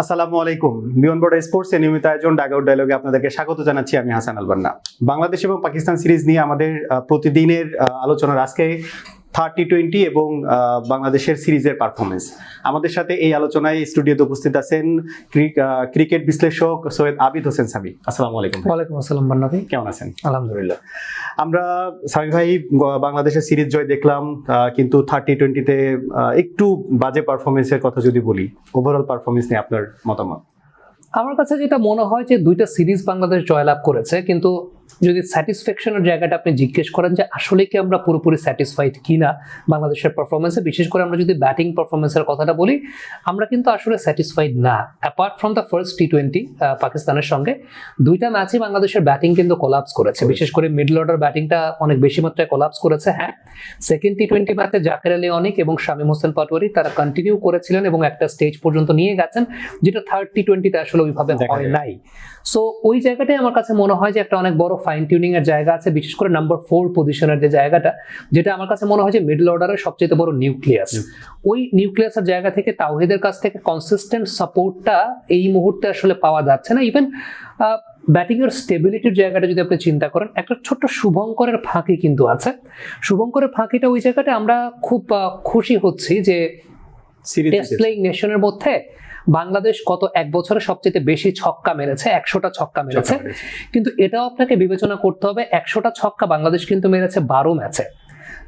আসসালামু আলাইকুম। Board sports এ নিয়মিত আয়োজন ডাগআউট ডায়লগে আপনাদেরকে স্বাগত জানাচ্ছি আমি হাসান আলবান্না। বাংলাদেশ এবং পাকিস্তান সিরিজ নিয়ে আমাদের প্রতিদিনের আলোচনার আজকে থার্টি টোয়েন্টি এবং বাংলাদেশের সিরিজের পারফরমেন্স আমাদের সাথে এই আলোচনায় স্টুডিওতে উপস্থিত আছেন ক্রিকেট বিশ্লেষক সৈয়দ আবিদ হোসেন সামি আসসালামু আলাইকুম ওয়ালাইকুম আসসালাম বান্না ভাই। কেমন আছেন? আলহামদুলিল্লাহ। আমরা সামি ভাই বাংলাদেশের সিরিজ জয় দেখলাম কিন্তু থার্টি টোয়েন্টিতে একটু বাজে পারফরমেন্সের কথা যদি বলি ওভারঅল পারফরমেন্স নিয়ে আপনার মতামত? আমার কাছে যেটা মনে হয় যে দুইটা সিরিজ বাংলাদেশ জয়লাভ করেছে কিন্তু যদি স্যাটিসফ্যাকশনের জায়গাটা আপনি জিজ্ঞেস করেন যে আসলে কি আমরা পুরোপুরি স্যাটিসফাইড কিনা বাংলাদেশের পারফরমেন্সে বিশেষ করে আমরা যদি ব্যাটিং পারফরমেন্সের কথাটা বলি আমরা কিন্তু আসলে স্যাটিসফাইড না। Apart from the first T twenty পাকিস্তানের সঙ্গে দুইটা ম্যাচে বাংলাদেশের ব্যাটিং কিন্তু কোলাপস করেছে। বিশেষ করে মিডল অর্ডার ব্যাটিংটা অনেক বেশি মাত্রায় কোলাপস করেছে হ্যাঁ। সেকেন্ড টি টোয়েন্টি ম্যাচে জাকের আলী অনেক এবং শামীম হোসেন পাটোয়ারি তারা কন্টিনিউ করেছিলেন এবং একটা স্টেজ পর্যন্ত নিয়ে গেছেন যেটা থার্ড টি টোয়েন্টিতে আসলে ওইভাবে হয় নাই। সো ওই জায়গাটাই আমার কাছে মনে হয় যে একটা অনেক বড় ফাইন টিউনিং এর জায়গা আছে বিশেষ করে নাম্বার ফোর পজিশনের যে জায়গাটা যেটা আমার কাছে মনে হয় যে মিডল অর্ডারের সবচেয়ে বড় নিউক্লিয়াস ওই নিউক্লিয়াসের জায়গা থেকে তাওহিদের কাছ থেকে কনসিস্টেন্ট সাপোর্টটা এই মুহূর্তে আসলে পাওয়া যাচ্ছে না। ইভেন ব্যাটিং এর স্টেবিলিটির জায়গাটা যদি আপনি চিন্তা করেন একটা ছোট্ট শুভঙ্করের ফাঁকি কিন্তু আছে। শুভঙ্করের ফাঁকিটা ওই জায়গাটা আমরা খুব খুশি হচ্ছি যে টেস্ট প্লেইং নেশনের মধ্যে বাংলাদেশ গত এক বছরে সবচেয়ে বেশি ছক্কা মেরেছে? একশোটা ছক্কা মেরেছে। কিন্তু এটাও আপনাকে বিবেচনা করতে হবে একশোটা ছক্কা বাংলাদেশ কিন্তু মেরেছে বারো ম্যাচে।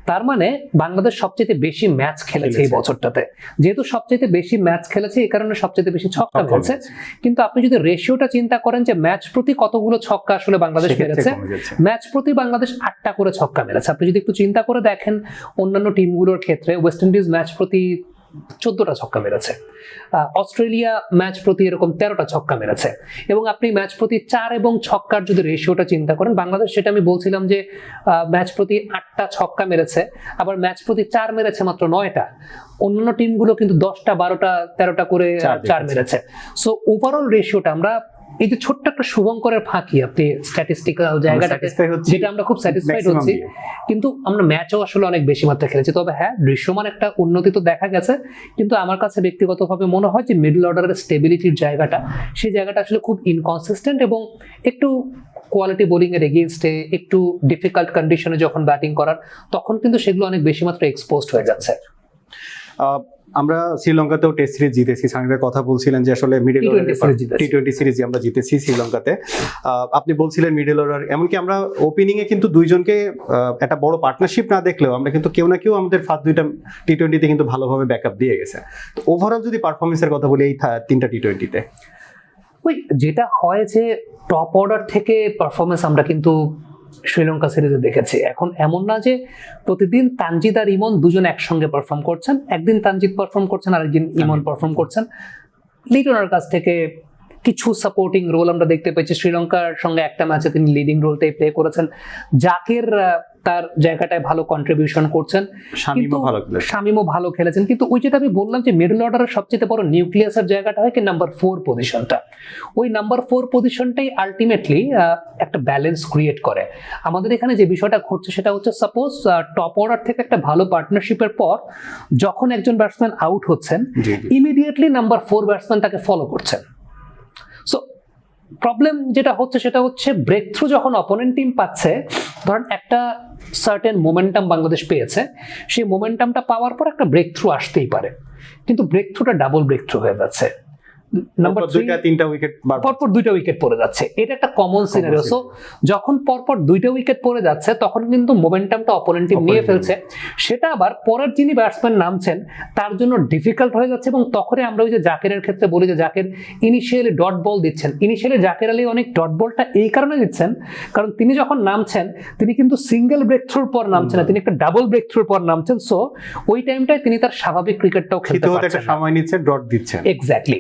তার মানে বাংলাদেশ সবচেয়ে বেশি ম্যাচ খেলেছে এই বছরটাতে। যেহেতু সবচেয়ে বেশি ম্যাচ খেলেছে এই কারণে সবচেয়ে বেশি ছক্কা মেরেছে। কিন্তু আপনি যদি রেশিওটা চিন্তা করেন যে ম্যাচ প্রতি কতগুলো ছক্কা আসলে বাংলাদেশ মেরেছে ম্যাচ প্রতি বাংলাদেশ আটটা করে ছক্কা মেরেছে। আপনি যদি একটু চিন্তা করে দেখেন অন্যান্য টিমগুলোর ক্ষেত্রে ওয়েস্ট ইন্ডিজ ম্যাচ প্রতি চোদ্দটা ছক্কা মেরেছে। অস্ট্রেলিয়া ম্যাচ প্রতি এরকম তেরোটা ছক্কা মেরেছে। এবং আপনি ম্যাচ প্রতি চার এবং ছক্কার যদি রেশিওটা চিন্তা করেন বাংলাদেশ সেটা আমি বলছিলাম যে ম্যাচ প্রতি আটটা ছক্কা মেরেছে আবার ম্যাচ প্রতি চার মেরেছে মাত্র নয়টা। অন্যান্য টিমগুলো কিন্তু দশটা বারোটা তেরোটা করে চার। মেরেছে। সো ওভারঅল রেশিওটা আমরা এই যে ছোট্ট একটা শুভঙ্করের ফাঁকি আপনি স্ট্যাটিস্টিক্যাল জায়গাটাকে যেটা আমরা খুব স্যাটিসফাইড হচ্ছি কিন্তু আমরা ম্যাচও আসলে অনেক বেশি মাত্রায় খেলেছি। তবে হ্যাঁ দৃশ্যমান একটা উন্নতি তো দেখা গেছে কিন্তু আমার কাছে ব্যক্তিগতভাবে মনে হয় যে মিডল অর্ডারের স্টেবিলিটির জায়গাটা সেই জায়গাটা আসলে খুব ইনকনসিস্টেন্ট এবং একটু কোয়ালিটি বোলিং এর এগেনস্টে একটু ডিফিকাল্ট কন্ডিশনে যখন ব্যাটিং করার তখন কিন্তু সেগুলো অনেক বেশি মাত্রায় এক্সপোজড হয়ে যাচ্ছে। আমরা শ্রীলঙ্কাতেও টেস্ট সিরিজ জিতেছি। সামিরের কথা বলছিলেন যে আসলে মিডল T20 series জিতেছি। টি টোয়েন্টি সিরিজ আমরা জিতেছি শ্রীলঙ্কাতে। আপনি বলছিলেন মিডল অর্ডার এমনকি আমরা ওপেনিংয়ে কিন্তু দুইজনকে একটা বড় পার্টনারশিপ না দেখলেও আমরা কিন্তু কেউ না কেউ আমাদের ফার্স্ট দুইটা টি টোয়েন্টিতে কিন্তু ভালোভাবে ব্যাকআপ দিয়ে গেছে। ওভারঅল যদি পারফরমেন্সের কথা বলি এই তিনটা টি টোয়েন্টিতে ওই যেটা হয় যে টপ অর্ডার থেকে পারফরমেন্স আমরা কিন্তু শ্রীলঙ্কা সিরিজে দেখেছি। এখন এমন না যে প্রতিদিন তানজিদ আর ইমন দুজন একসঙ্গে পারফর্ম করছেন একদিন তানজিদ পারফর্ম করছেন আরেকদিন ইমন পারফর্ম করছেন। লিটনের কাছ থেকে কিছু সাপোর্টিং রোল আমরা দেখতে পেয়েছি। শ্রীলঙ্কার সঙ্গে একটা ম্যাচে তিনি লিডিং রোলটাই প্লে করেছেন। জাকের তার জায়গাটায় ভালো কন্ট্রিবিউশন করছেন। শামিমও ভালো খেলে শামিমও ভালো খেলেছেন। কিন্তু ওই যেটা আমি বললাম যে মিডল অর্ডারের সবচেয়ে বড় নিউক্লিয়াসের জায়গাটা হয় কি নাম্বার ফোর পজিশনটা ওই নাম্বার ফোর পজিশনটাই আলটিমেটলি একটা ব্যালেন্স ক্রিয়েট করে। আমাদের এখানে যে বিষয়টা ঘটছে সেটা হচ্ছে সাপোজ টপ অর্ডার থেকে একটা ভালো পার্টনারশিপের পর যখন একজন ব্যাটসম্যান আউট হচ্ছেন ইমিডিয়েটলি নাম্বার ফোর ব্যাটসম্যান তাকে ফলো করছেন। সো প্রবলেম যেটা হচ্ছে সেটা হচ্ছে ব্রেক থ্রু যখন অপোনেন্ট টিম পাচ্ছে, ধরেন একটা সার্টেন মোমেন্টাম বাংলাদেশ পেয়েছে, সেই মোমেন্টামটা পাওয়ার পর একটা ব্রেক থ্রু আসতেই পারে। কিন্তু ব্রেক থ্রুটা ডাবল ব্রেক থ্রু হয়ে যাচ্ছে। নাম্বার দুইটা তিনটা উইকেট পরপর দুইটা উইকেট পড়ে যাচ্ছে। এটা একটা কমন সিনারিও সো যখন পরপর দুইটা উইকেট পড়ে যাচ্ছে তখন কিন্তু মোমেন্টামটা অপোনেন্ট টিম নিয়ে ফেলছে। সেটা আবার পরের যিনি ব্যাটসম্যান নামছেন তার জন্য ডিফিকাল্ট হয়ে যাচ্ছে এবং তখনই আমরা ওই যে জাকেরের ক্ষেত্রে বলি যে জাকের ইনিশিয়ালি ডট বল দিচ্ছেন। ইনিশিয়ালি জাকের আলী অনেক ডট বলটা এই কারণে দিচ্ছেন কারণ তিনি যখন নামছেন তিনি কিন্তু সিঙ্গেল ব্রেক থ্রুর পর নামছেন না তিনি একটা ডাবল ব্রেক থ্রুর পর নামছেন। সো ওই টাইমটায় তিনি তার স্বাভাবিক ক্রিকেটটাও খেলতে পারছেন সময় নিচ্ছে ডট দিচ্ছেন। এক্স্যাক্টলি